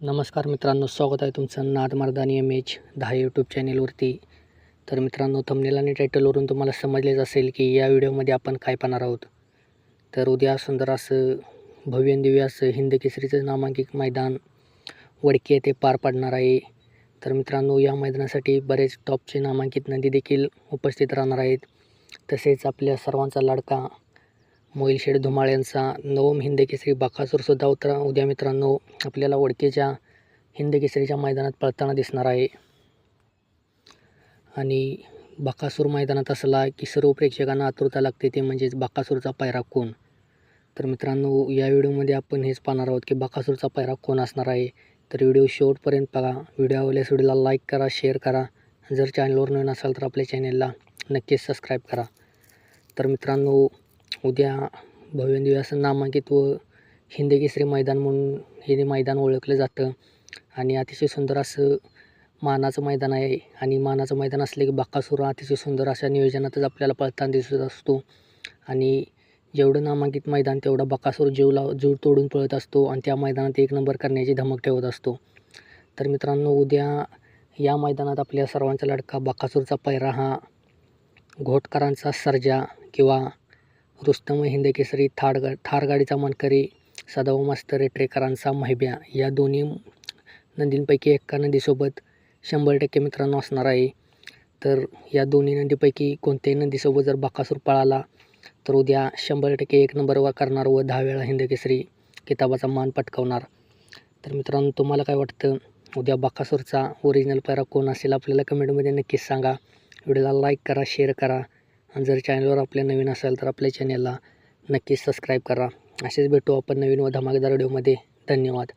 नमस्कार मित्रांनो स्वागत आहे तुमचं नाद मर्दानी एम एच दहा यूट्यूब चॅनेलवरती तर मित्रांनो थंबनेल आणि टायटलवरून तुम्हाला समजलेच असेल की या व्हिडिओमध्ये आपण काय पाहणार आहोत. तर उद्या सुंदर असं भव्य दिव्य असं हिंद केसरीचं नामांकित मैदान वडकी येथे पार पाडणार आहे. तर मित्रांनो या मैदानासाठी बरेच टॉपचे नामांकित नदी देखील उपस्थित राहणार आहेत. तसेच आपल्या सर्वांचा लाडका मोहिल शेठ धुमाळ यांचा नवम हिंद केसरी बाकासूरसुद्धा उतरा. उद्या मित्रांनो आपल्याला ओळखीच्या हिंद केसरीच्या मैदानात पळताना दिसणार आहे. आणि बाकासूर मैदानात असला की सर्व प्रेक्षकांना आतुरता लागते ते म्हणजेच बाकासूरचा पायरा कोण? तर मित्रांनो या व्हिडिओमध्ये आपण हेच पाहणार आहोत की बाकासूरचा पायरा कोण असणार आहे? तर व्हिडिओ शेवटपर्यंत बघा. व्हिडिओ आवडल्यास व्हिडिओला लाईक करा शेअर करा. जर चॅनलवर नवीन असाल तर आपल्या चॅनलला नक्कीच सबस्क्राईब करा. तर मित्रांनो उद्या भव्य दिव्य असं नामांकित व हिंदकेसरी मैदान म्हणून हे मैदान ओळखलं जातं. आणि अतिशय सुंदर असं मानाचं मैदान आहे. आणि मानाचं मैदान असले की बाकासुर हा अतिशय सुंदर अशा नियोजनातच आपल्याला पळताना दिसत असतो. आणि जेवढं नामांकित मैदान तेवढा बकासूर जीव लाव जीव तोडून पळत असतो आणि त्या मैदानात एक नंबर करण्याची धमक ठेवत असतो. तर मित्रांनो उद्या या मैदानात आपल्या सर्वांचा लडका बकासूरचा पैरा हा घोटकरांचा सर्जा किंवा रुस्तम हिंद केसरी थार गा थार गाडीचा मानकरी सदाभाऊ मास्तर ट्रेकरांचा महिब्या या दोन्ही नंदींपैकी एका नंदीसोबत शंभर टक्के मित्रांनो असणार आहे. तर या दोन्ही नंदीपैकी कोणत्याही नंदीसोबत जर बाकासूर पळाला तर उद्या शंभर टक्के एक नंबरवर करणार व दहा वेळा हिंद केसरी किताबाचा मान पटकावणार. तर मित्रांनो तुम्हाला काय वाटतं? उद्या बाकासूरचा ओरिजिनल पैरा कोण असेल आपल्याला कमेंटमध्ये नक्कीच सांगा. व्हिडिओला लाईक करा शेअर करा. जर चॅनलवर आपल्या नवीन असेल तर आपल्या चॅनलला नक्कीच सबस्क्राईब करा. असेच भेटू आपण नवीन व धमाकेदार व्हिडिओमध्ये धन्यवाद.